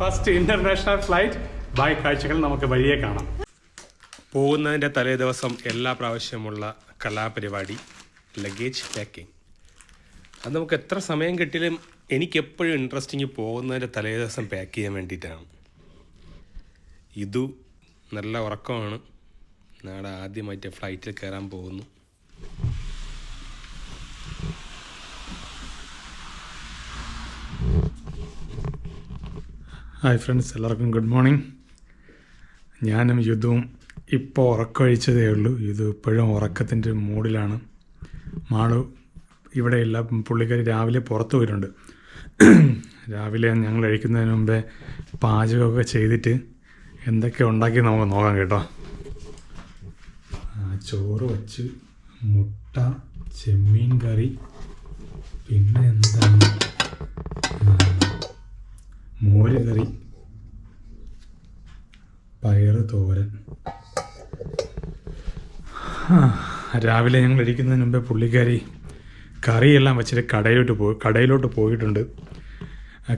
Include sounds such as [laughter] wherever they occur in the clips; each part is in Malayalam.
ഫസ്റ്റ് ഇന്റർനാഷണൽ ഫ്ലൈറ്റ് ബൈ കാഴ്ചകൾ നമുക്ക് വഴിയെ കാണാം. പോകുന്നതിന്റെ തലേ ദിവസം എല്ലാ പ്രാവശ്യമുള്ള കലാപരിപാടി ലഗേജ് പാക്കിംഗ് അത് നമുക്ക് എത്ര സമയം കിട്ടിയാലും എനിക്കെപ്പോഴും ഇൻട്രസ്റ്റിങ് പോകുന്നതിന്റെ തലേ ദിവസം പാക്ക് ചെയ്യാൻ വേണ്ടിയിട്ടാണ്. ഇതു നല്ല ഉറക്കമാണ്. നാളെ ആദ്യമായിട്ട് ഫ്ലൈറ്റിൽ കയറാൻ പോകുന്നു. ഹായ് ഫ്രണ്ട്സ് എല്ലാവർക്കും ഗുഡ് മോർണിംഗ്. ഞാനും യുദ്ധവും ഇപ്പോൾ ഉറക്കമഴിച്ചതേ ഉള്ളൂ. ഇത് ഇപ്പോഴും ഉറക്കത്തിന്റെ മൂഡിലാണ് മാളു ഇവിടെയില്ല. പുള്ളിക്കാരി രാവിലെ പുറത്ത് പോയിട്ടുണ്ട്. രാവിലെ ഞങ്ങൾ കഴിക്കുന്നതിന് മുമ്പേ പാചകമൊക്കെ ചെയ്തിട്ട് എന്തൊക്കെ ഉണ്ടാക്കി നമുക്ക് നോക്കാം കേട്ടോ. ചോറ് വച്ച് മുട്ട ചെമ്മീൻ കറി പിന്നെ എന്താണ്? ആ, മോര് കറി. പയറ് തോരൻ. രാവിലെ ഞങ്ങൾ ഇരിക്കുന്നതിന് മുമ്പേ പുള്ളിക്കാരി കറിയെല്ലാം വെച്ചിട്ട് കടയിലോട്ട് പോയി കടയിലോട്ട് പോയിട്ടുണ്ട്.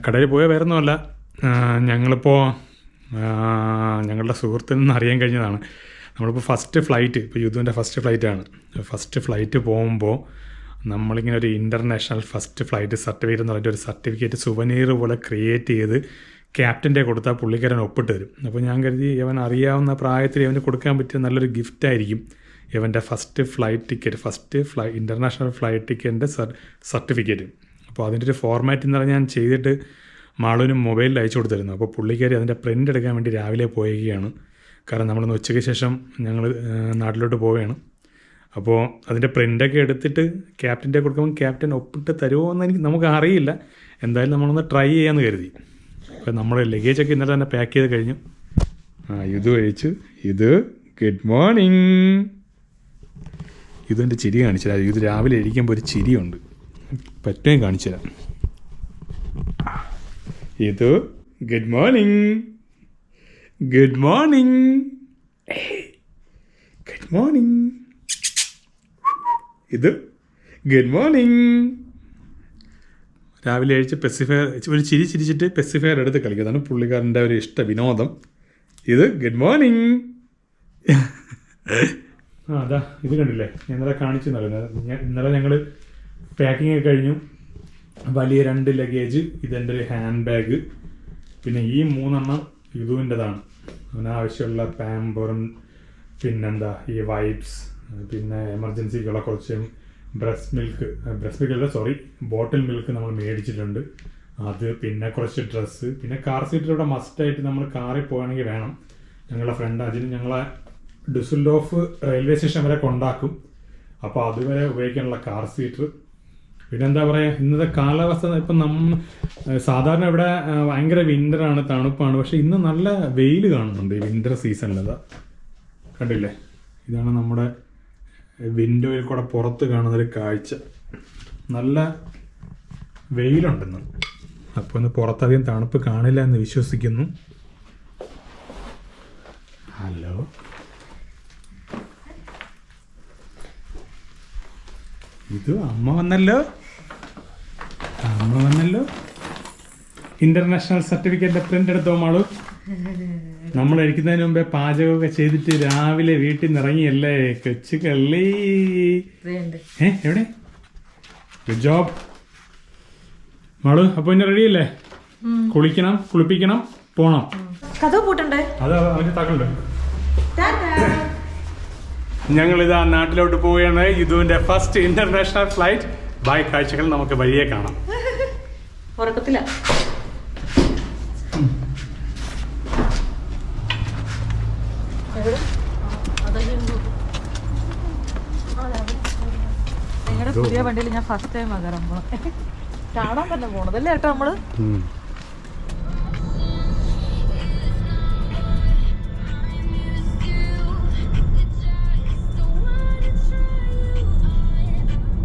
കടയിൽ പോയ വേറെ ഒന്നുമല്ല ഞങ്ങളിപ്പോൾ ഞങ്ങളുടെ സുഹൃത്തിൽ നിന്ന് അറിയാൻ കഴിഞ്ഞതാണ്. നമ്മളിപ്പോൾ ഫസ്റ്റ് ഫ്ലൈറ്റ് ഇപ്പോൾ യുദ്ധുവിന്റെ ഫസ്റ്റ് ഫ്ലൈറ്റാണ് ഫസ്റ്റ് ഫ്ലൈറ്റ് പോകുമ്പോൾ നമ്മളിങ്ങനെ ഒരു ഇന്റർനാഷണൽ ഫസ്റ്റ് ഫ്ലൈറ്റ് സർട്ടിഫിക്കറ്റ് എന്ന് പറഞ്ഞിട്ട് ഒരു സർട്ടിഫിക്കറ്റ് സുവനീർ പോലെ ക്രിയേറ്റ് ചെയ്ത് ക്യാപ്റ്റന്റെ കൊടുത്താൽ പുള്ളിക്കാരൻ ഒപ്പിട്ട് തരും. അപ്പോൾ ഞാൻ കരുതി ഇവൻ അറിയാവുന്ന പ്രായത്തിൽ ഇവന് കൊടുക്കാൻ പറ്റിയ നല്ലൊരു ഗിഫ്റ്റ് ആയിരിക്കും ഇവന്റെ first flight ticket first fly international flight ടിക്കറ്റിന്റെ certificate അപ്പോൾ അതിന്റെ ഒരു ഫോർമാറ്റ് എന്ന് പറഞ്ഞാൽ ഞാൻ ചെയ്തിട്ട് മാളുവിന് മൊബൈലിൽ അയച്ചു കൊടുത്തിരുന്നു. അപ്പോൾ പുള്ളിക്കാരി അതിന്റെ പ്രിന്റ് എടുക്കാൻ വേണ്ടി രാവിലെ പോയേക്കുകയാണ് കാരണം നമ്മളൊന്ന് ഉച്ചയ്ക്ക് ശേഷം ഞങ്ങൾ നാട്ടിലോട്ട് പോവുകയാണ്. അപ്പോൾ അതിന്റെ പ്രിന്റൊക്കെ എടുത്തിട്ട് ക്യാപ്റ്റന്റെ കൊടുക്കുമ്പോൾ ക്യാപ്റ്റൻ ഒപ്പിട്ട് തരുമോ എന്ന് എനിക്ക് നമുക്ക് അറിയില്ല എന്തായാലും നമ്മളൊന്ന് ട്രൈ ചെയ്യാമെന്ന് കരുതി. അപ്പോൾ നമ്മുടെ ലഗേജൊക്കെ ഇന്നലെ തന്നെ പാക്ക് ചെയ്ത് കഴിഞ്ഞു. ആ ഇത് കഴിച്ചു ഇത് ഗുഡ് മോർണിംഗ് ഇതെന്റെ ചിരി കാണിച്ചു തരാം. ഇത് രാവിലെ ഇരിക്കുമ്പോൾ ഒരു ചിരിയുണ്ട്. പറ്റുകയും കാണിച്ചു തരാം. ഇത് good morning good morning good morning ഇത് ഗുഡ് മോർണിംഗ് രാവിലെ കഴിച്ച് പെസിഫയർ ഒരു ചിരി ചിരിച്ചിട്ട് പെസിഫയർ എടുത്ത് കളിക്കുന്നതാണ് പുള്ളിക്കാരന്റെ ഒരു ഇഷ്ട വിനോദം. ഇത് ഗുഡ് മോർണിംഗ് ആ അതാ ഇത് കണ്ടില്ലേ? ഞാൻ ഇന്നലെ കാണിച്ചു ഇന്നലെ ഞങ്ങൾ പാക്കിംഗ് ഒക്കെ കഴിഞ്ഞു. വലിയ രണ്ട് ലഗേജ് ഇതെന്റെ ഒരു ഹാൻഡ് ബാഗ് പിന്നെ ഈ മൂന്നെണ്ണം യുദുവിന്റെതാണ്. അവനാവശ്യമുള്ള പാമ്പറും പിന്നെന്താ ഈ വൈപ്സ് പിന്നെ എമർജൻസിക്കുള്ള കുറച്ച് ബ്രസ്റ്റ് മിൽക്ക് ബ്രസ്റ്റ് മിൽക്ക് അല്ല സോറി ബോട്ടിൽ മിൽക്ക് നമ്മൾ മേടിച്ചിട്ടുണ്ട്. അത് പിന്നെ കുറച്ച് ഡ്രസ്സ് പിന്നെ കാർ സീറ്റ് ഇവിടെ മസ്റ്റായിട്ട് നമ്മൾ കാറിൽ പോകണമെങ്കിൽ വേണം. ഞങ്ങളുടെ ഫ്രണ്ട് അതിന് ഞങ്ങളെ ഡുസൽഡോഫ് റെയിൽവേ സ്റ്റേഷൻ വരെ കൊണ്ടാക്കും. അപ്പോൾ അതുവരെ ഉപയോഗിക്കാനുള്ള കാർ സീറ്റ് പിന്നെ എന്താ പറയുക ഇന്നത്തെ കാലാവസ്ഥ ഇപ്പം നമ്മ സാധാരണ ഇവിടെ ഭയങ്കര വിന്ററാണ് തണുപ്പാണ്. പക്ഷെ ഇന്ന് നല്ല വെയിൽ കാണുന്നുണ്ട് ഈ വിന്റർ സീസണിലത് കണ്ടില്ലേ? ഇതാണ് നമ്മുടെ വിൻഡോയിൽ കൂടെ പുറത്ത് കാണുന്നൊരു കാഴ്ച. നല്ല വെയിലുണ്ടെന്ന് അപ്പോൾ ഇന്ന് പുറത്തധികം തണുപ്പ് കാണില്ല എന്ന് വിശ്വസിക്കുന്നു. ഹലോ? ഇത് അമ്മ വന്നല്ലോ? അമ്മ വന്നല്ലോ? ഇന്റർനാഷണൽ സർട്ടിഫിക്കറ്റിന്റെ പ്രിന്റ് എടുത്തോ മാളു? നമ്മൾ കഴിക്കുന്നതിന് മുമ്പേ പാചകമൊക്കെ ചെയ്തിട്ട് രാവിലെ വീട്ടിൽ നിന്ന് ഇറങ്ങിയല്ലേ? കൊച്ചു കള്ളി. ഏ എവിടെ? ഗുഡ് ജോബ് മാളു അപ്പൊ ഇന്നെ റെഡിയല്ലേ? കുളിക്കണം കുളിപ്പിക്കണം പോണം. കഥ പൂട്ടണ്ടേ? അത് അവന്റെ തകളുണ്ട് ഞങ്ങൾ ഇതാ നാട്ടിലോട്ട് പോവുകയാണ്. ഇതുവിന്റെ ഫസ്റ്റ് ഇന്റർനാഷണൽ ഫ്ലൈറ്റ് ബൈ കാഴ്ചകൾ നമുക്ക് വഴിയെ കാണാം. ഉറക്കത്തില്ല നിങ്ങളുടെ പുതിയ വണ്ടിയിൽ ഞാൻ ഫസ്റ്റ് ടൈം പോണത്. കാണാൻ തന്നെ പോണതല്ലേ കേട്ടോ നമ്മൾ?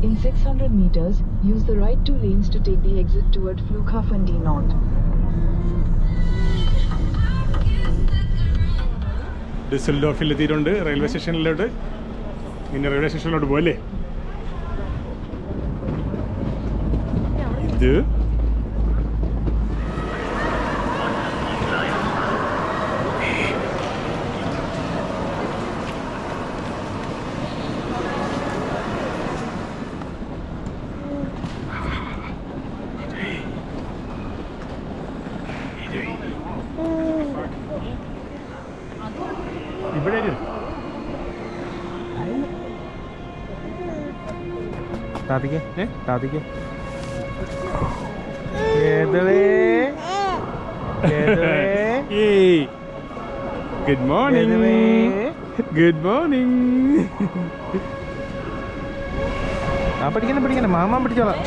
In 600 meters, use the right two lanes to take the exit toward Flughafen D Nord. ഡിസൽഡോഫിൽ എത്തിയിട്ടുണ്ട് റെയിൽവേ സ്റ്റേഷനിലോട്ട് ഇനി റെയിൽവേ സ്റ്റേഷനിലോട്ട് 밴드 나비게? 네? 나비게? ഏതവേ ഗുഡ് മോർണിംഗ് ഗുഡ് മോർണിംഗ് ആ പഠിക്കണം പഠിക്കണം മാമാൻ പിടിച്ചോളാം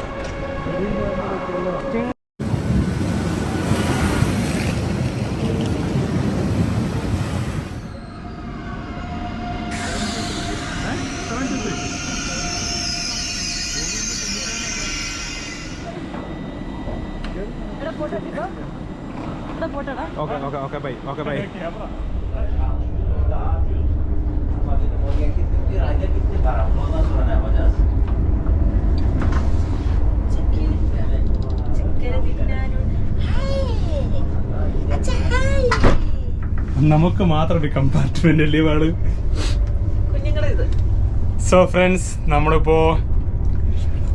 ഓക്കെ ബൈ. നമുക്ക് മാത്രം ഒരു കമ്പാർട്ട്മെന്റ് അല്ലേ വാൾ സോ ഫ്രണ്ട്സ് നമ്മളിപ്പോ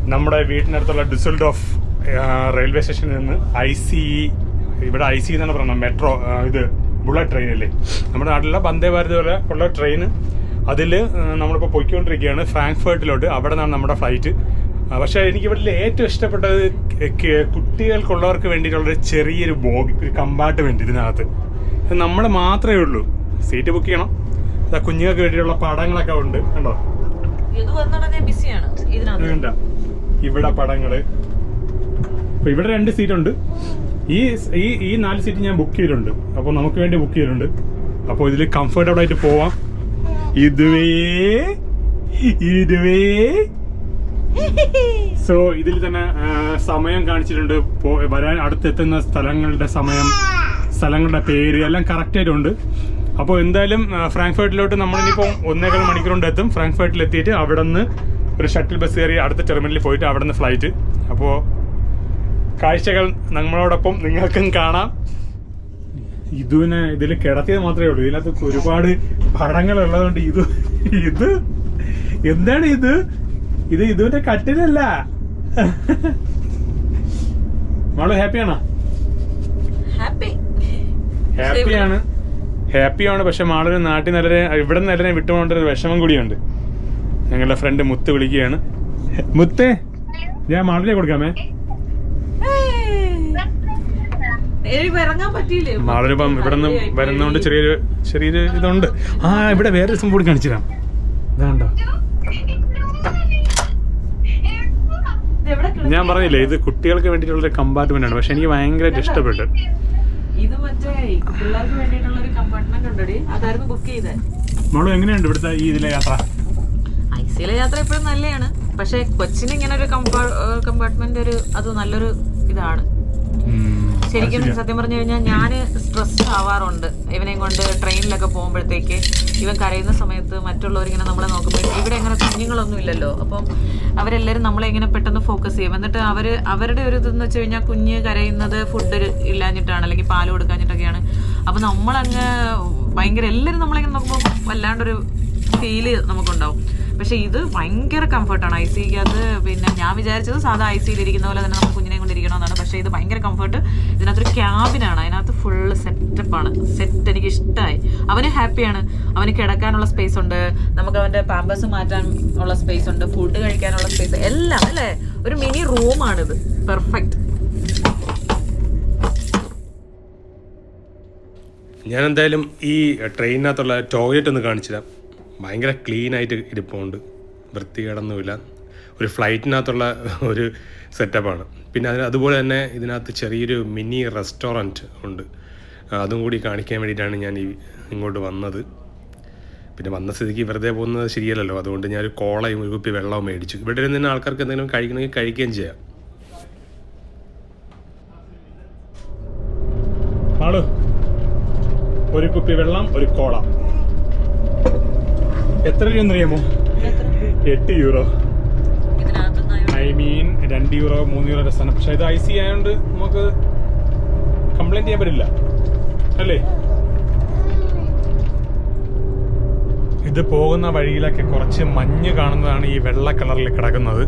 നമ്മുടെ വീട്ടിനടുത്തുള്ള ഡിസൽഡോഫ് റെയിൽവേ സ്റ്റേഷനിൽ നിന്ന് ഐ സി ഇവിടെ ഐ സി എന്നാണ് പറയുന്നത് മെട്രോ ഇത്. ബുള്ളറ്റ് ട്രെയിൻ അല്ലേ നമ്മുടെ നാട്ടിലുള്ള വന്ദേ ഭാരത് പോലെ ഉള്ള ട്രെയിൻ അതിൽ നമ്മളിപ്പോൾ പോയിക്കൊണ്ടിരിക്കുകയാണ് ഫ്രാങ്ക്ഫേർട്ടിലോട്ട്. അവിടെ നിന്നാണ് നമ്മുടെ ഫ്ലൈറ്റ് പക്ഷേ എനിക്ക് ഇവിടെ ഏറ്റവും ഇഷ്ടപ്പെട്ടത് കുട്ടികൾക്കുള്ളവർക്ക് വേണ്ടിയിട്ടുള്ളൊരു ചെറിയൊരു ബോഗി ഒരു കമ്പാർട്ട്മെന്റ് ഇതിനകത്ത്. നമ്മൾ മാത്രമേ ഉള്ളൂ. സീറ്റ് ബുക്ക് ചെയ്യണം. അതാ കുഞ്ഞുങ്ങൾക്ക് വേണ്ടിയിട്ടുള്ള പടങ്ങളൊക്കെ ഉണ്ട്. കണ്ടോ? ഇവിടെ പടങ്ങൾ. ഇവിടെ രണ്ട് സീറ്റ് ഉണ്ട്. ഈ ഈ ഈ നാല് സീറ്റ് ഞാൻ ബുക്ക് ചെയ്തിട്ടുണ്ട്. അപ്പോൾ നമുക്ക് വേണ്ടി ബുക്ക് ചെയ്തിട്ടുണ്ട്. അപ്പോൾ ഇതിൽ കംഫർട്ടബിൾ ആയിട്ട് പോവാം. ഇതുവേ ഇതുവേ. സോ ഇതിൽ തന്നെ സമയം കാണിച്ചിട്ടുണ്ട്. വരാൻ അടുത്തെത്തുന്ന സ്ഥലങ്ങളുടെ സമയം സ്ഥലങ്ങളുടെ പേര് എല്ലാം കറക്റ്റായിട്ടുണ്ട് അപ്പോൾ എന്തായാലും ഫ്രാങ്ക്ഫർട്ടിലോട്ട് നമ്മളിനിപ്പോൾ ഒന്നേകാൽ മണിക്കൂർ കൊണ്ട് എത്തും. ഫ്രാങ്ക്ഫേർട്ടിൽ എത്തിയിട്ട് അവിടെ നിന്ന് ഒരു ഷട്ടിൽ ബസ് കയറി അടുത്ത ടെർമിനലിൽ പോയിട്ട് അവിടെ നിന്ന് ഫ്ലൈറ്റ് അപ്പോൾ കാഴ്ചകൾ നമ്മളോടൊപ്പം നിങ്ങൾക്കും കാണാം. ഇതുവിനെ ഇതിൽ കിടത്തിയത് മാത്രമേ ഉള്ളൂ. ഇതിനകത്ത് ഒരുപാട് പടങ്ങൾ ഉള്ളതുകൊണ്ട് ഇത് ഇത് എന്താണ് ഇത്? ഇത് ഇതുവിന്റെ കട്ടിലല്ല. മോൾ ഹാപ്പിയാണോ? ഹാപ്പി. ഹാപ്പിയാണ്. ഹാപ്പിയാണ് പക്ഷെ മാളൊരു നാട്ടിൽ നല്ലരെ ഇവിടെ നിന്ന് നല്ലരെ വിട്ടുപോകേണ്ട ഒരു വിഷമം കൂടിയുണ്ട്. ഞങ്ങളുടെ ഫ്രണ്ട് മുത്ത് വിളിക്കുകയാണ്. മുത്തേ ഞാൻ മാളിനെ കൊടുക്കാമേ എനിക്ക് ഇറങ്ങാൻ പറ്റിയില്ലേ മാളൊരിപ്പം ഇവിടെ നിന്ന് വരുന്നോണ്ട് ചെറിയൊരു ചെറിയൊരു ഇതുണ്ട്. ആ ഇവിടെ വേറെ സംഭവം കൂടി കാണിച്ചു തരാം ഇതാണ്ടോ ഇത് ഞാൻ പറഞ്ഞില്ലേ ഇത് കുട്ടികൾക്ക് വേണ്ടിട്ടുള്ള ഒരു കമ്പാർട്ട്മെന്റ് ആണ്. പക്ഷെ എനിക്ക് ഭയങ്കരമായിട്ട് ഇഷ്ടപ്പെട്ടു. ഇത് മറ്റേ പിള്ളേർക്ക് വേണ്ടിയിട്ടുള്ള ഒരു കമ്പാർട്ട്മെന്റ് ഉണ്ടടി. അതായിരുന്നു ബുക്ക് മോൾ എങ്ങനെയുണ്ട് ഇവിടുത്തെ ഈ ഇതിലെ യാത്ര? ഐസിയിലെ യാത്ര എപ്പോഴും നല്ലതാണ് പക്ഷെ കൊച്ചിന് ഇങ്ങനെ ഒരു കമ്പാർട്ട്മെന്റ് ഒരു അത് നല്ലൊരു ഇതാണ്. ശരിക്കും സത്യം പറഞ്ഞു കഴിഞ്ഞാൽ ഞാൻ സ്ട്രെസ് ആവാറുണ്ട്. ഇവനെയും കൊണ്ട് ട്രെയിനിലൊക്കെ പോകുമ്പോഴത്തേക്ക് ഇവൻ കരയുന്ന സമയത്ത് മറ്റുള്ളവരിങ്ങനെ നമ്മളെ നോക്കുമ്പോൾ ഇവിടെ അങ്ങനെ കുഞ്ഞുങ്ങളൊന്നും ഇല്ലല്ലോ. അപ്പം അവരെല്ലാവരും നമ്മളെ ഇങ്ങനെ പെട്ടെന്ന് ഫോക്കസ് ചെയ്യും. എന്നിട്ട് അവർ അവരുടെ ഒരു ഇതെന്ന് വെച്ച് കഴിഞ്ഞാൽ കുഞ്ഞ് കരയുന്നത് ഫുഡ് ഇല്ലാഞ്ഞിട്ടാണ് അല്ലെങ്കിൽ പാൽ കൊടുക്കാഞ്ഞിട്ടൊക്കെയാണ്. അപ്പം നമ്മളങ്ങ് ഭയങ്കര എല്ലാവരും നമ്മളിങ്ങനെ നോക്കുമ്പോൾ വല്ലാണ്ടൊരു ഫീൽ നമുക്കുണ്ടാവും. പക്ഷെ ഇത് ഭയങ്കര കംഫർട്ടാണ്. ഐ സിക്കകത്ത് പിന്നെ ഞാൻ വിചാരിച്ചത് സാധാ ഐ സിയിൽ ഇരിക്കുന്ന പോലെ തന്നെ നമുക്ക് കുഞ്ഞിനെ കൊണ്ടിരിക്കണമെന്നാണ് പക്ഷേ ഇത് ഭയങ്കര കംഫർട്ട്. ഇതിനകത്തൊരു ക്യാബിനാണ്. അതിനകത്ത് ഫുള്ള് സെറ്റപ്പാണ് സെറ്റ് എനിക്ക് ഇഷ്ടമായി അവന് ഹാപ്പിയാണ്. അവന് കിടക്കാനുള്ള സ്പേസ് ഉണ്ട്. നമുക്ക് അവന്റെ പാമ്പേഴ്സ് മാറ്റാൻ ഉള്ള സ്പേസ് ഉണ്ട്. ഫുഡ് കഴിക്കാനുള്ള സ്പേസ് എല്ലാം അല്ലേ? ഒരു മിനി റൂമാണിത് പെർഫെക്റ്റ് ഞാൻ എന്തായാലും ഈ ട്രെയിനിനകത്തുള്ള ടോയ്ലറ്റ് ഒന്ന് കാണിച്ചു തരാം ഭയങ്കര ക്ലീൻ ആയിട്ട് ഇരിപ്പുണ്ട്. വൃത്തികേടൊന്നുമില്ല ഒരു ഫ്ലൈറ്റിനകത്തുള്ള ഒരു സെറ്റപ്പാണ് പിന്നെ അതിന് അതുപോലെ തന്നെ ഇതിനകത്ത് ചെറിയൊരു മിനി റെസ്റ്റോറന്റ് ഉണ്ട്. അതും കൂടി കാണിക്കാൻ വേണ്ടിയിട്ടാണ് ഞാൻ ഇങ്ങോട്ട് വന്നത്. പിന്നെ വന്ന സ്ഥിതിക്ക് വെറുതെ പോകുന്നത് ശരിയല്ലല്ലോ. അതുകൊണ്ട് ഞാൻ ഒരു കോളയും ഒരു കുപ്പി വെള്ളവും മേടിച്ചു. ഇവിടെ ഇരുന്ന് ആൾക്കാർക്ക് എന്തെങ്കിലും കഴിക്കണമെങ്കിൽ കഴിക്കുകയും ചെയ്യാം. ഒരു കുപ്പി വെള്ളം ഒരു കോള. എത്ര രൂപ അറിയാമോ? എട്ട് യൂറോ ഐ മീൻ രണ്ട് യൂറോ മൂന്ന് യൂറോ രസമാണ് പക്ഷെ ഇത് ഐ സി ആയതുകൊണ്ട് നമുക്ക് കംപ്ലൈന്റ് ചെയ്യാൻ പറ്റില്ല. അല്ലേ? ഇത് പോകുന്ന വഴിയിലൊക്കെ കുറച്ച് മഞ്ഞ് കാണുന്നതാണ് ഈ വെള്ള കളറിൽ കിടക്കുന്നത്.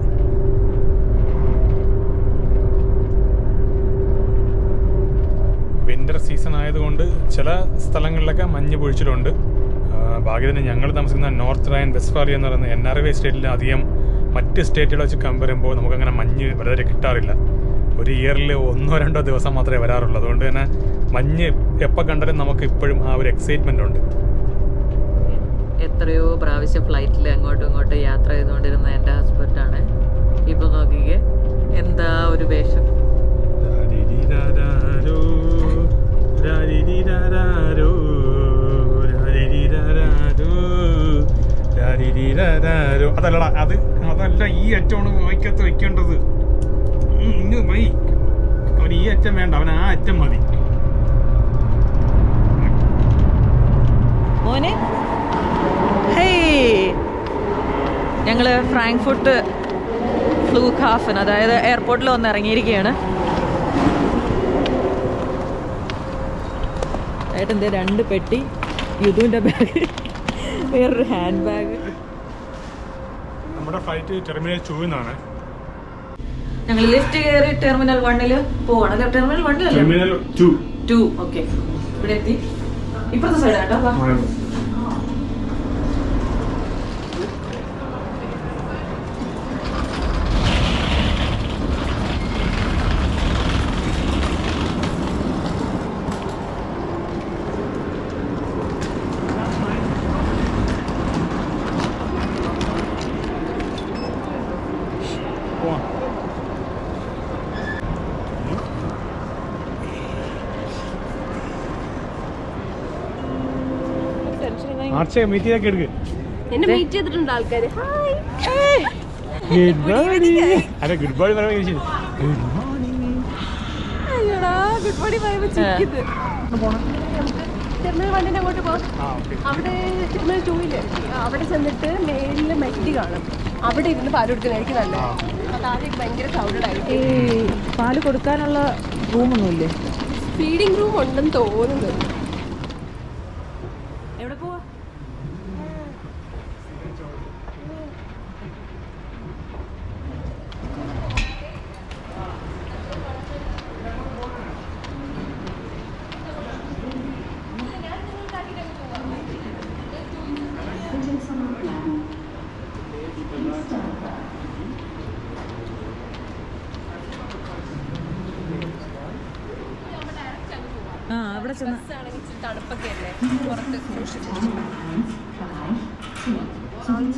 വിന്റർ സീസൺ ആയതുകൊണ്ട് ചില സ്ഥലങ്ങളിലൊക്കെ മഞ്ഞ് പൊഴിച്ചിലുണ്ട് ആ, ഭാഗ്യത്തിന് ഞങ്ങൾ താമസിക്കുന്ന നോർത്ത് റൈൻ വെസ്റ്റ്ഫാലിയ എന്ന് പറയുന്ന എൻ ആർ വി സ്റ്റേറ്റിൽ അധികം മറ്റ് സ്റ്റേറ്റുകളെ വെച്ച് കമ്പയർ ചെയ്യുമ്പോൾ നമുക്കങ്ങനെ മഞ്ഞ് വളരെ കിട്ടാറില്ല. ഒരു ഇയറിൽ ഒന്നോ രണ്ടോ ദിവസം മാത്രമേ വരാറുള്ളൂ. അതുകൊണ്ട് തന്നെ മഞ്ഞ് എപ്പോൾ കണ്ടാലും നമുക്ക് ഇപ്പോഴും ആ ഒരു എക്സൈറ്റ്മെന്റ് ഉണ്ട്. എത്രയോ പ്രാവശ്യം ഫ്ലൈറ്റിൽ അങ്ങോട്ടും ഇങ്ങോട്ടും യാത്ര ചെയ്തുകൊണ്ടിരുന്ന എന്റെ ഹസ്ബൻഡാണ് ഇപ്പൊ നോക്കിക്കേ എന്താ ഒരു വേഷം? രാരിരിരാരാരോ, രാരിരിരാരാരോ. അതല്ലടാ അത് അതല്ല ഈ അറ്റമാണ് വായിക്കത്ത് വെക്കേണ്ടത് ഇന്ന് വൈ. അവൻ ഈ അറ്റം വേണ്ട അവൻ ആ അറ്റം മതി. മോനെ? ഞങ്ങൾ ഫ്രാങ്ക്ഫുട്ട് ഫ്ലൂ ഹാഫൻ അതായത് എയർപോർട്ടിൽ വന്ന് ഇറങ്ങിയിരിക്കുകയാണ്. ഏട്ടന്റെ രണ്ട് പെട്ടി. യുദുവിന്റെ ബാഗ് വേറൊരു ഹാൻഡ് ബാഗ് നമ്മുടെ ഫ്ലൈറ്റ് ടെർമിനൽ ടൂന്നാണ് ഞങ്ങൾ ലിഫ്റ്റ് കയറി ടെർമിനൽ വണ്ണിൽ പോവാണ് അല്ല ടെർമിനൽ വണ്ണിലല്ലേ ടെർമിനൽ ടു ടു ഓക്കെ ഇവിടെ എത്തി. ഇപ്പുറത്തെ സൈഡ് ആർച്ചയെ മീറ്റ് ചെയ്തൊക്കെ എടുക്ക്. എന്നെ മീറ്റ് ചെയ്തിട്ടുണ്ട് ആൾക്കാര്. ഹായ് ഗുഡ് മോർണിംഗ് അല്ല ഗുഡ് മോർണിംഗ് പറയാൻ ഗുഡ് മോർണിംഗ് അയ്യോടാ ഗുഡ് മോർണിംഗ് പറയുമ്പോ ചിരിക്കുന്നത് ടെർമിനൽ വണ്ണിന്റെ അങ്ങോട്ട് അവിടെ ടൂയിൽ അവിടെ ചെന്നിട്ട് മേലിൽ മെറ്റി കാണും. അവിടെ ഇരുന്ന് പാൽ കൊടുക്കുന്നതായിരിക്കും നല്ലത്. അത് ആദ്യം ഭയങ്കര ക്രൗഡഡ് ആയിരിക്കും. ഈ പാൽ കൊടുക്കാനുള്ള റൂമൊന്നുമില്ലേ ഫീഡിംഗ് റൂം ഉണ്ടെന്ന് തോന്നുന്നു എവിടെ പോവാ ആ അവിടെ ചെന്ന് ആണെങ്കിൽ ഇച്ചിരി തണുപ്പൊക്കെ അല്ലേ പുറത്ത് സൂക്ഷിച്ചു സ്വന്തം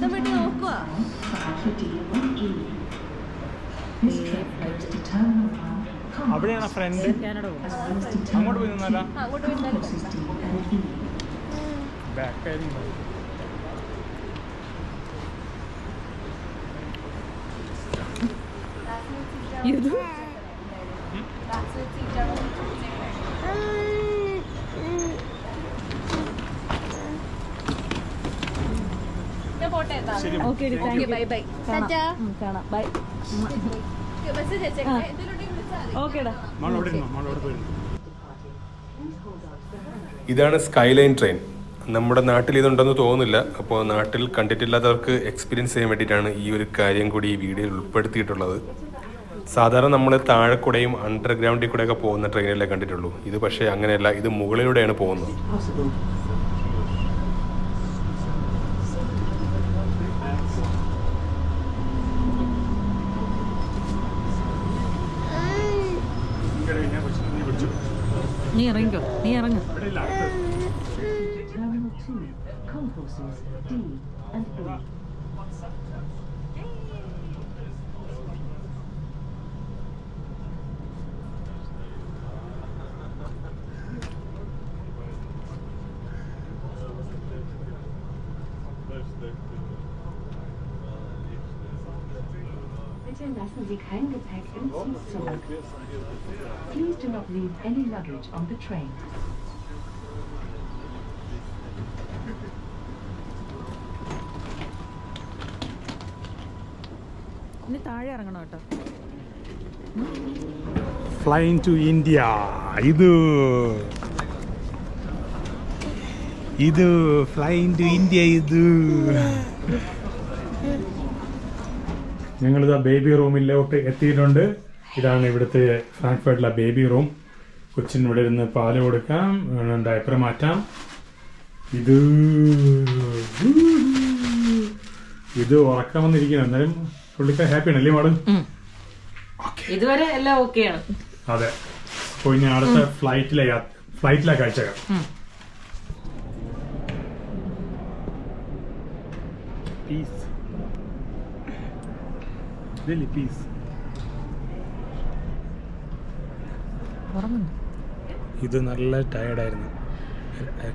വീട്ടിൽ നോക്കുക അവിടെയാണ് ഫ്രണ്ട് അങ്ങോട്ട് പോയി നിന്നല്ല അങ്ങോട്ട് പോയിരുന്നാലും ബാക്ക് ആയിരുന്നു ഞാൻ പോട്ടെ ശരി. ഓക്കെ ബൈ ബൈ ടാറ്റാ കാണാം. ബൈ ഓക്കേടാ ഇതാണ് സ്കൈലൈൻ ട്രെയിൻ നമ്മുടെ നാട്ടിൽ ഇതുണ്ടെന്ന് തോന്നുന്നില്ല. അപ്പോൾ നാട്ടിൽ കണ്ടിട്ടില്ലാത്തവർക്ക് എക്സ്പീരിയൻസ് ചെയ്യാൻ വേണ്ടിയിട്ടാണ് ഈ ഒരു കാര്യം കൂടി ഈ വീഡിയോയിൽ ഉൾപ്പെടുത്തിയിട്ടുള്ളത്. സാധാരണ നമ്മൾ താഴെക്കൂടെയും അണ്ടർഗ്രൗണ്ടിൽ കൂടെയൊക്കെ പോകുന്ന ട്രെയിനിലേ കണ്ടിട്ടുള്ളൂ. ഇത് പക്ഷേ അങ്ങനെയല്ല. ഇത് മുകളിലൂടെയാണ് പോകുന്നത്. നീ ഇറങ്ങിക്കോ നീ ഇറങ്ങ Bitte lassen Sie kein Gepäck im Zug zurück. Not leave any luggage on the train. ഇനി താഴെ ഇറങ്ങണം കേട്ടോ. ഫ്ലൈങ് ടു ഇന്ത്യ ഇത്. ഇത് ഫ്ലൈങ് ടു ഇന്ത്യ ഇത്. ഞങ്ങളിതാ ബേബി റൂമിലോട്ട് എത്തിയിട്ടുണ്ട്. ഇതാണ് ഇവിടുത്തെ ഫ്രാങ്ക്ഫേർട്ടിലെ ബേബി റൂം കൊച്ചിന് ഇവിടെ ഇരുന്ന് പാൽ കൊടുക്കാം. ഡയപ്പർ മാറ്റാം. ഇത് ഇത് ഉറക്കം വന്നിരിക്കണം എന്നാലും പുള്ളിക്കാർ ഹാപ്പിയാണ് അല്ലേ മാഡം ഇതുവരെ എല്ലാം ഓക്കെയാണ് അതെ. അപ്പോൾ ഇനി അടുത്ത ഫ്ലൈറ്റിലെ ഫ്ലൈറ്റിലെ കാഴ്ചകൾ. പീസ് പീസ് ഉറങ്ങുന്നു. ഇത് നല്ല ടയർഡായിരുന്നു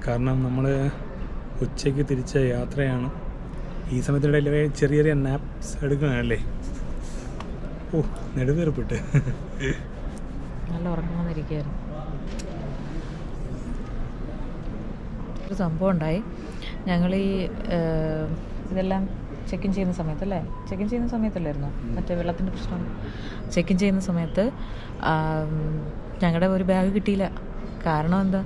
കാരണം നമ്മൾ ഉച്ചയ്ക്ക് തിരിച്ച യാത്രയാണ്. ഈ സമയത്തിനിടയിൽ ചെറിയ ചെറിയ നാപ്സ് എടുക്കുകയാണല്ലേ? ഓ നെടുവേർപ്പിട്ട്. നല്ല ഉറങ്ങാന്നിരിക്കുകയായിരുന്നു ഒരു സംഭവം ഉണ്ടായി. ഞങ്ങൾ ഈ ഇതെല്ലാം ചെക്ക് ഇൻ ചെയ്യുന്ന സമയത്തല്ലേ ചെക്ക് ഇൻ ചെയ്യുന്ന സമയത്തല്ലായിരുന്നു? മറ്റേ വെള്ളത്തിന്റെ പ്രശ്നം. ചെക്ക് ഇൻ ചെയ്യുന്ന സമയത്ത് ഞങ്ങളുടെ ഒരു ബാഗ് കിട്ടിയില്ല. കാരണം എന്താ?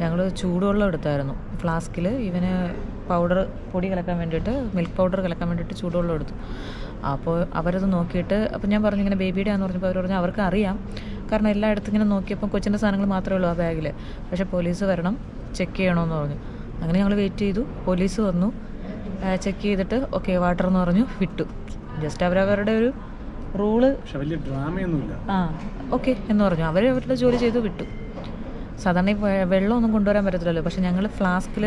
ഞങ്ങൾ ചൂടുവെള്ളം എടുത്തായിരുന്നു. ഫ്ലാസ്കിൽ ഇവന് പൗഡർ പൊടി കലക്കാൻ വേണ്ടിയിട്ട് മിൽക്ക് പൗഡർ കലക്കാൻ വേണ്ടിയിട്ട് ചൂടുവെള്ളം എടുത്തു. അപ്പോൾ അവരത് നോക്കിയിട്ട് അപ്പോൾ ഞാൻ പറഞ്ഞു ഇങ്ങനെ ബേബിയുടെ ആണെന്ന് പറഞ്ഞപ്പോൾ അവർ പറഞ്ഞു അവർക്ക് അറിയാം. കാരണം എല്ലായിടത്തും ഇങ്ങനെ നോക്കിയപ്പോൾ കൊച്ചിന്റെ സാധനങ്ങൾ മാത്രമേ ഉള്ളൂ ആ ബാഗിൽ പക്ഷേ പോലീസ് വരണം ചെക്ക് ചെയ്യണമെന്ന് പറഞ്ഞു. അങ്ങനെ ഞങ്ങൾ വെയിറ്റ് ചെയ്തു. പോലീസ് വന്നു. ചെക്ക് ചെയ്തിട്ട് ഓക്കെ വാട്ടർ എന്ന് പറഞ്ഞു വിട്ടു. ജസ്റ്റ് അവരവരുടെ ഒരു റൂൾ ആ ഓക്കെ എന്ന് പറഞ്ഞു. അവർ അവരുടെ ജോലി ചെയ്തു വിട്ടു. സാധാരണ വെള്ളമൊന്നും കൊണ്ടുവരാൻ പറ്റത്തില്ലല്ലോ. പക്ഷെ ഞങ്ങൾ ഫ്ലാസ്കിൽ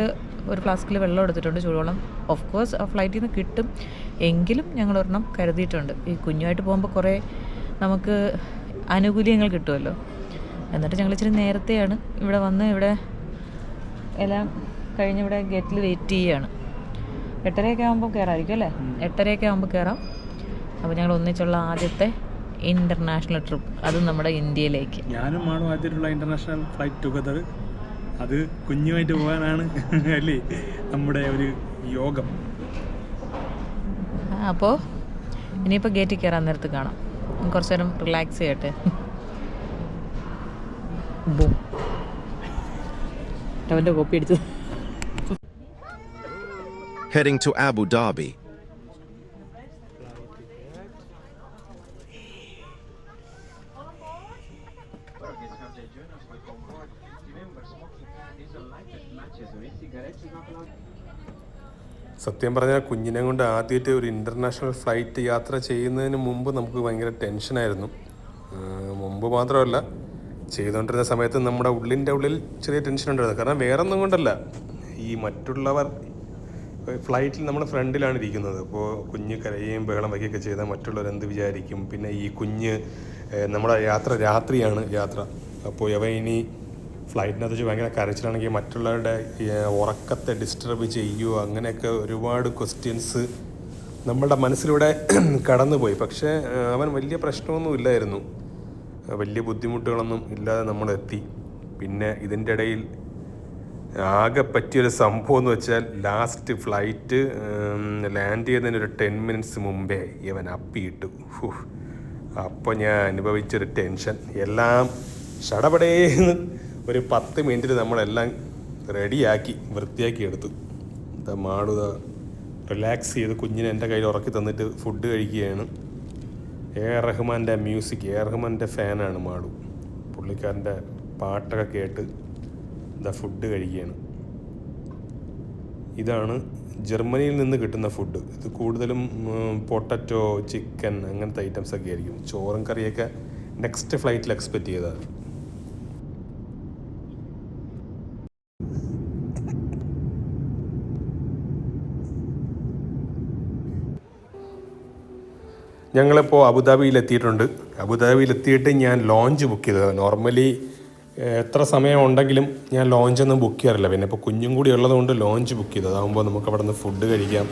ഒരു ഫ്ലാസ്കിൽ വെള്ളം എടുത്തിട്ടുണ്ട് ചൂടുവെള്ളം. ഓഫ് കോഴ്സ് ആ ഫ്ലൈറ്റിൽ നിന്ന് കിട്ടും. എങ്കിലും ഞങ്ങൾ ഒരെണ്ണം കരുതിയിട്ടുണ്ട്. ഈ കുഞ്ഞുമായിട്ട് പോകുമ്പോൾ കുറേ നമുക്ക് ആനുകൂല്യങ്ങൾ കിട്ടുമല്ലോ എന്നിട്ട് ഞങ്ങൾ ഇച്ചിരി നേരത്തെയാണ് ഇവിടെ വന്ന് ഇവിടെ എല്ലാം കഴിഞ്ഞ് ഇവിടെ ഗേറ്റിൽ വെയിറ്റ് ചെയ്യുകയാണ് എട്ടരയൊക്കെ ആകുമ്പോൾ കയറാമായിരിക്കും അല്ലേ? എട്ടരയൊക്കെ ആകുമ്പോൾ കയറാം അപ്പോൾ ഞങ്ങൾ ഒന്നിച്ചുള്ള ആദ്യത്തെ ഇന്റർനാഷണൽ ട്രിപ്പ് അത് നമ്മുടെ ഇന്ത്യയിലേക്ക്. ഞാനും മാണും ആദ്യമായിട്ടുള്ള ഇന്റർനാഷണൽ ഫ്ലൈറ്റ് ടുഗദർ അത് കുഞ്ഞുമായിട്ട് പോകാനാണ് [laughs] അല്ലേ? നമ്മുടെ ഒരു യോഗം. അപ്പോൾ ഇനിയിപ്പോൾ ഗേറ്റിൽ കയറാൻ നേരത്ത് കാണാം. കുറച്ച് നേരം റിലാക്സ് ചെയ്യട്ടെ. ബൂം. അവന്റെ കോപ്പി അടിച്ചത് heading to Abu Dhabi. സത്യം പറഞ്ഞാൽ കുഞ്ഞിനെ കൊണ്ട് ആദ്യമായിട്ട് ഒരു ഇന്റർനാഷണൽ ഫ്ലൈറ്റ് യാത്ര ചെയ്യുന്നതിന് മുമ്പ് നമുക്ക് ഭയങ്കര ടെൻഷനായിരുന്നു മുമ്പ് മാത്രമല്ല ചെയ്തുകൊണ്ടിരുന്ന സമയത്ത് നമ്മുടെ ഉള്ളിന്റെ ഉള്ളിൽ ചെറിയ ടെൻഷൻ ഉണ്ടായിരുന്നു. കാരണം വേറെ ഒന്നും കൊണ്ടല്ല. ഈ മറ്റുള്ളവർ ഫ്ലൈറ്റിൽ നമ്മൾ ഫ്രണ്ടിലാണ് ഇരിക്കുന്നത്. അപ്പോൾ കുഞ്ഞ് കരയുകയും ബഹളം വയ്ക്കുകയൊക്കെ ചെയ്താൽ മറ്റുള്ളവർ എന്ത് വിചാരിക്കും? പിന്നെ ഈ കുഞ്ഞ് നമ്മുടെ യാത്ര രാത്രിയാണ് യാത്ര. അപ്പോൾ അവ ഇനി ഫ്ലൈറ്റിനകത്ത് വെച്ച് ഭയങ്കര കരച്ചിലാണെങ്കിൽ മറ്റുള്ളവരുടെ ഉറക്കത്തെ ഡിസ്റ്റർബ് ചെയ്യുമോ അങ്ങനെയൊക്കെ ഒരുപാട് ക്വസ്റ്റ്യൻസ് നമ്മളുടെ മനസ്സിലൂടെ [clears throat] കടന്നുപോയി. പക്ഷേ അവൻ വലിയ പ്രശ്നമൊന്നും ഇല്ലായിരുന്നു. വലിയ ബുദ്ധിമുട്ടുകളൊന്നും ഇല്ലാതെ നമ്മളെത്തി. പിന്നെ ഇതിന്റെ ഇടയിൽ ആകെ പറ്റിയൊരു സംഭവം എന്ന് വെച്ചാൽ ലാസ്റ്റ് ഫ്ലൈറ്റ് ലാൻഡ് ചെയ്യുന്നതിന് ഒരു ടെൻ മിനിറ്റ്സ് മുമ്പേ ഇവൻ അപ്പിയിട്ടു. അപ്പോൾ ഞാൻ അനുഭവിച്ചൊരു ടെൻഷൻ എല്ലാം ഷടപടേന്ന് ഒരു പത്ത് മിനിറ്റിൽ നമ്മളെല്ലാം റെഡിയാക്കി വൃത്തിയാക്കി എടുത്തു എന്താ മാടുക റിലാക്സ് ചെയ്ത് കുഞ്ഞിനെ എന്റെ കയ്യിൽ ഉറക്കി തന്നിട്ട് ഫുഡ് കഴിക്കുകയാണ്. എ ആർ റഹ്മാന്റെ മ്യൂസിക് എ ആർ റഹ്മാന്റെ ഫാനാണ് മാളു. പുള്ളിക്കാരന്റെ പാട്ടൊക്കെ കേട്ട് ഇതാ ഫുഡ് കഴിക്കുകയാണ്. ഇതാണ് ജർമ്മനിയിൽ നിന്ന് കിട്ടുന്ന ഫുഡ് ഇത് കൂടുതലും പൊട്ടറ്റോ ചിക്കൻ അങ്ങനത്തെ ഐറ്റംസൊക്കെ ആയിരിക്കും. ചോറും കറിയൊക്കെ നെക്സ്റ്റ് ഫ്ലൈറ്റിൽ എക്സ്പെക്റ്റ് ചെയ്താൽ ഞങ്ങളിപ്പോൾ അബുദാബിയിൽ എത്തിയിട്ടുണ്ട് അബുദാബിയിൽ എത്തിയിട്ട് ഞാൻ ലോഞ്ച് ബുക്ക് ചെയ്തത്. നോർമലി എത്ര സമയം ഉണ്ടെങ്കിലും ഞാൻ ലോഞ്ചൊന്നും ബുക്ക് ചെയ്യാറില്ല. പിന്നെ ഇപ്പോൾ കുഞ്ഞും കൂടി ഉള്ളതുകൊണ്ട് ലോഞ്ച് ബുക്ക് ചെയ്തത്. അതാകുമ്പോൾ നമുക്ക് അവിടെ നിന്ന് ഫുഡ് കഴിക്കാം.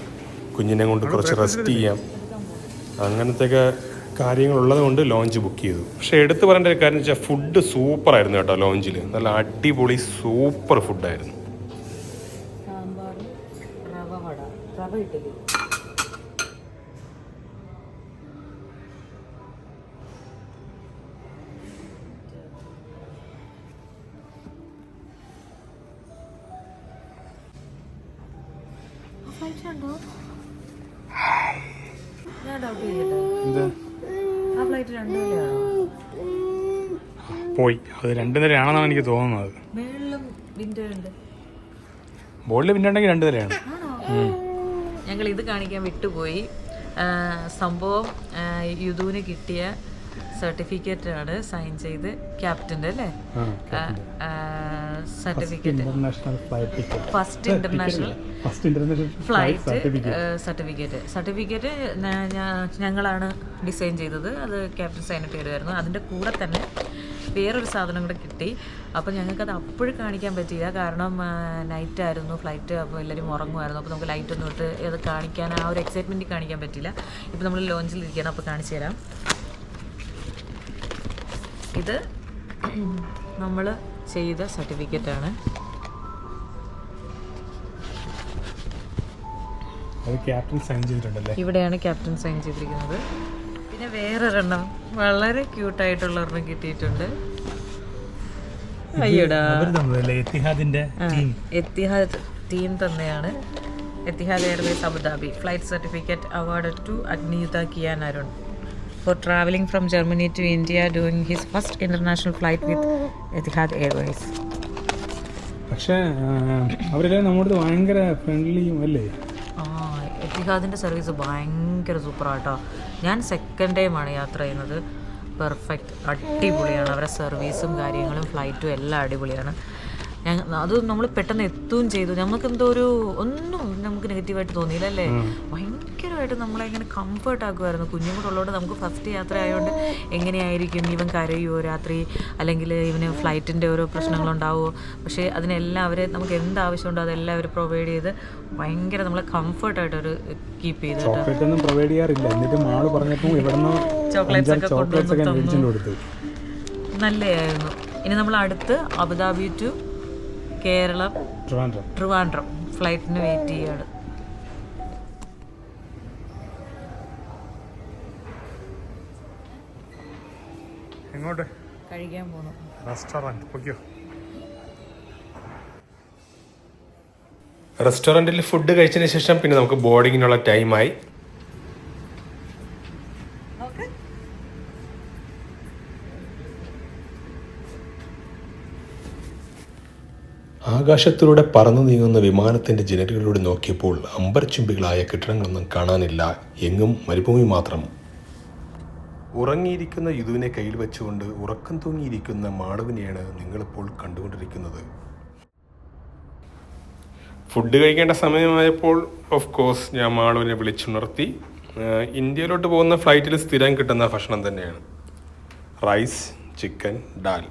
കുഞ്ഞിനെ കൊണ്ട് കുറച്ച് റെസ്റ്റ് ചെയ്യാം. അങ്ങനത്തെയൊക്കെ കാര്യങ്ങളുള്ളത് കൊണ്ട് ലോഞ്ച് ബുക്ക് ചെയ്തു. പക്ഷേ എടുത്തു പറയേണ്ട ഒരു കാര്യം വെച്ചാൽ ഫുഡ് സൂപ്പറായിരുന്നു കേട്ടോ ലോഞ്ചിൽ നല്ല അടിപൊളി സൂപ്പർ ഫുഡായിരുന്നു സാമ്പാർ റവ വട. റവ ഇഡ്ഡലി. അത് രണ്ട് നിലയാണെന്നാണ് എനിക്ക് തോന്നുന്നത്. വിൻഡോ ബോളിൽ പിന്നെ ഉണ്ടെങ്കിൽ രണ്ട് നിലയാണ് ഞങ്ങൾ ഇത് കാണിക്കാൻ വിട്ടുപോയി. സംഭവം യുദുവിന് കിട്ടിയ സർട്ടിഫിക്കറ്റ് ആണ് സൈൻ ചെയ്ത് ക്യാപ്റ്റന്റെ അല്ലേ? Certificate first international first international flight certificate certificate ഞങ്ങളാണ് ഡിസൈൻ ചെയ്തത്. അത് ക്യാപ്റ്റൻ സൈനിട്ട് പേരായിരുന്നു അതിന്റെ കൂടെ തന്നെ വേറൊരു സാധനം കൂടെ കിട്ടി. അപ്പോൾ ഞങ്ങൾക്കത് അപ്പോഴും കാണിക്കാൻ പറ്റിയില്ല. കാരണം നൈറ്റ് ആയിരുന്നു ഫ്ലൈറ്റ് അപ്പോൾ എല്ലാവരും ഉറങ്ങുമായിരുന്നു. അപ്പോൾ നമുക്ക് ലൈറ്റ് ഒന്നും ഇട്ട് അത് കാണിക്കാൻ ആ ഒരു എക്സൈറ്റ്മെന്റ് കാണിക്കാൻ പറ്റില്ല ഇപ്പോൾ നമ്മൾ ലോഞ്ചിലിരിക്കണം അപ്പോൾ കാണിച്ചു തരാം. ഇത് നമ്മൾ ചെയ്ത സർട്ടിഫിക്കറ്റാണ് ഇവിടെയാണ് ക്യാപ്റ്റൻ സൈൻ ചെയ്തിരിക്കുന്നത്. പിന്നെ വേറൊരെണ്ണം വളരെ ക്യൂട്ടായിട്ടുള്ള ഒരെണ്ണം കിട്ടിയിട്ടുണ്ട്. അയ്യോടാ. എത്തിഹാദിന്റെ എത്തിഹാദ് ടീം തന്നെയാണ്. Etihad Airways Abu Dhabi flight certificate award to Agniyutha Kian Arun for travelling from Germany to India doing his first international flight with Etihad Airways പക്ഷേ അവരെല്ലാം നമ്മുടെ ഭയങ്കര ഫ്രണ്ട്ലിയും അല്ലേ? ആ എത്തിഹാദിന്റെ സർവീസ് ഭയങ്കര സൂപ്പറാട്ടോ ഞാൻ സെക്കൻഡ് ടൈമാണ് യാത്ര ചെയ്യുന്നത്. പെർഫെക്റ്റ് അടിപൊളിയാണ്. അവരുടെ സർവീസും കാര്യങ്ങളും ഫ്ലൈറ്റും എല്ലാം അടിപൊളിയാണ്. അത് നമ്മൾ പെട്ടെന്ന് എത്തുകയും ചെയ്തു. നമുക്ക് എന്തോ ഒരു ഒന്നും നമുക്ക് നെഗറ്റീവായിട്ട് തോന്നിയില്ല അല്ലേ ഭയങ്കരമായിട്ട് നമ്മളെ ഇങ്ങനെ കംഫർട്ട് ആക്കുമായിരുന്നു കുഞ്ഞുങ്ങളുള്ളതുകൊണ്ട് നമുക്ക് ഫസ്റ്റ് യാത്ര ആയതുകൊണ്ട് എങ്ങനെയായിരിക്കും ഇവൻ കരയുമോ രാത്രി? അല്ലെങ്കിൽ ഇവന് ഫ്ലൈറ്റിന്റെ ഓരോ പ്രശ്നങ്ങളുണ്ടാവുമോ പക്ഷേ അതിനെല്ലാം അവരെ നമുക്ക് എന്ത് ആവശ്യമുണ്ടോ അതെല്ലാം അവർ പ്രൊവൈഡ് ചെയ്ത് ഭയങ്കര നമ്മളെ കംഫർട്ടായിട്ട് ഒരു കീപ്പ് ചെയ്ത് ചോക്ലേറ്റ് പ്രൊവൈഡ് ചെയ്യാറില്ല. എന്നിട്ട് മാൾ പറഞ്ഞപ്പോൾ ഇവിടുന്ന് ചോക്ലേറ്റ്സ് ഒക്കെ ചോക്ലേറ്റ്സ് ഒക്കെ കൊണ്ടുവന്ന് നല്ലതായിരുന്നു ഇനി നമ്മൾ അടുത്ത് അബുദാബി ടു കേരളം. ട്രിവാൻഡ്രം. ട്രിവാൻഡ്രം. ഫ്ലൈറ്റിന് വെയിറ്റ് ചെയ്യാണ്. എങ്ങോട്ട്? കഴിക്കാൻ പോകണം റെസ്റ്റോറന്റ്. ഓക്കെയോ റെസ്റ്റോറന്റിൽ ഫുഡ് കഴിച്ചതിന് ശേഷം പിന്നെ നമുക്ക് ബോർഡിങ്ങിനുള്ള ടൈമായി ആകാശത്തിലൂടെ പറന്നു നീങ്ങുന്ന വിമാനത്തിന്റെ ജനലുകളിലൂടെ നോക്കിയപ്പോൾ അമ്പരച്ചുംബികളായ കെട്ടിടങ്ങളൊന്നും കാണാനില്ല. എങ്ങും മരുഭൂമി മാത്രം. ഉറങ്ങിയിരിക്കുന്ന യുദുവിനെ കയ്യിൽ വെച്ചുകൊണ്ട് ഉറക്കം തൂങ്ങിയിരിക്കുന്ന മാളവിനെയാണ് നിങ്ങളിപ്പോൾ കണ്ടുകൊണ്ടിരിക്കുന്നത്. ഫുഡ് കഴിക്കേണ്ട സമയമായപ്പോൾ ഓഫ് കോഴ്സ് ഞാൻ മാളുവിനെ വിളിച്ചുണർത്തി. ഇന്ത്യയിലോട്ട് പോകുന്ന ഫ്ലൈറ്റിൽ സ്ഥിരം കിട്ടുന്ന ഭക്ഷണം തന്നെയാണ്. Rice chicken dal.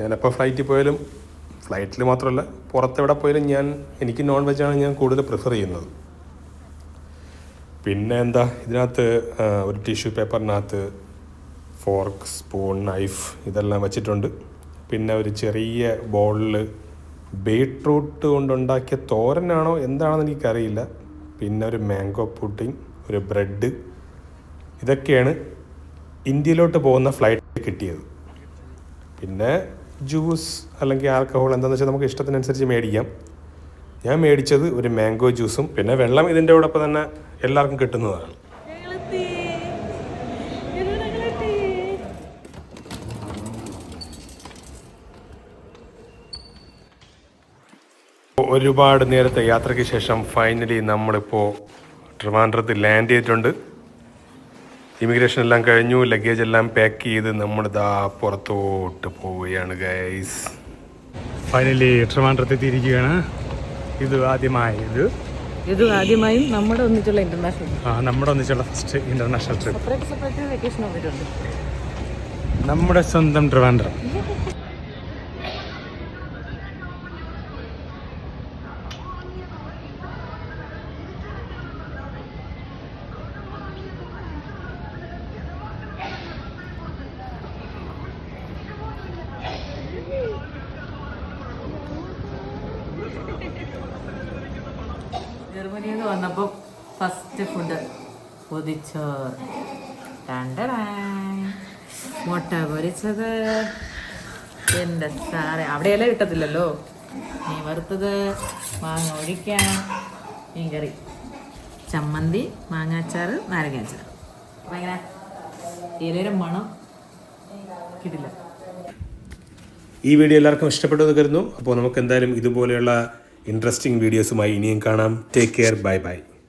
ഞാനപ്പോൾ ഫ്ലൈറ്റിൽ പോയാലും ഫ്ലൈറ്റിൽ മാത്രമല്ല പുറത്തെവിടെ പോയാലും ഞാൻ എനിക്ക് നോൺ വെജാണ് ഞാൻ കൂടുതൽ പ്രിഫർ ചെയ്യുന്നത്. പിന്നെ എന്താ ഇതിനകത്ത് ഒരു ടിഷ്യൂ പേപ്പറിനകത്ത് ഫോർക്ക് സ്പൂൺ നൈഫ് ഇതെല്ലാം വെച്ചിട്ടുണ്ട്. പിന്നെ ഒരു ചെറിയ ബോളിൽ ബീട്രൂട്ട് കൊണ്ടുണ്ടാക്കിയ തോരനാണോ എന്താണെന്ന് എനിക്കറിയില്ല. പിന്നെ ഒരു മാംഗോ പുഡിങ് ഒരു ബ്രെഡ് ഇതൊക്കെയാണ് ഇന്ത്യയിലോട്ട് പോകുന്ന ഫ്ലൈറ്റ് കിട്ടിയത്. പിന്നെ ജ്യൂസ് അല്ലെങ്കിൽ ആൽക്കഹോൾ എന്താണെന്ന് വെച്ചാൽ നമുക്ക് ഇഷ്ടത്തിനനുസരിച്ച് മേടിക്കാം. ഞാൻ മേടിച്ചത് ഒരു മാംഗോ ജ്യൂസും പിന്നെ വെള്ളം ഇതിന്റെ കൂടെ തന്നെ എല്ലാവർക്കും കിട്ടുന്നതാണ്. ഒരുപാട് നേരത്തെ യാത്രയ്ക്ക് ശേഷം ഫൈനലി നമ്മളിപ്പോൾ ട്രിവാൻഡ്രത്ത് ലാൻഡ് ചെയ്തിട്ടുണ്ട്. ഇമിഗ്രേഷൻ എല്ലാം കഴിഞ്ഞു ലഗേജ് എല്ലാം പാക്ക് ചെയ്ത് നമ്മൾ ഇതാ പുറത്തോട്ട് പോവുകയാണ് ഗൈസ് ഫൈനലി ട്രിവാൻഡ്രത്തെ എത്തിയിരിക്കുകയാണ്. ഇത് ആദ്യമായത് ഇത്. ആദ്യമായും നമ്മുടെ ഒന്നിച്ചുള്ള ഇന്റർനാഷണൽ ആ, നമ്മുടെ ഒന്നിച്ചുള്ള ഫസ്റ്റ് ഇന്റർനാഷണൽ ട്രിപ്പ് നമ്മുടെ സ്വന്തം ട്രിവാൻഡ്രം. [laughs] ജർമ്മനിയിൽ നിന്ന് വന്നപ്പോൾ ഫസ്റ്റ് ഫുഡ് പൊതിച്ചോറ് രണ്ടടായ്. മുട്ട പൊരിച്ചത്. എന്റെ സാറേ അവിടെയല്ലേ കിട്ടത്തില്ലല്ലോ? മീൻ വറുത്തത് മാങ്ങ ഒഴിക്കാൻ. മീൻകറി ചമ്മന്തി മാങ്ങാച്ചാറ് നാരങ്ങാച്ചാർ. അപ്പം എങ്ങനെ മണം കിട്ടില്ല. ഈ വീഡിയോ എല്ലാവർക്കും ഇഷ്ടപ്പെട്ടു എന്ന് കരുതുന്നു. അപ്പോൾ നമുക്ക് എന്തായാലും ഇതുപോലെയുള്ള ഇൻട്രസ്റ്റിംഗ് വീഡിയോസുമായി ഇനിയും കാണാം. Take care bye bye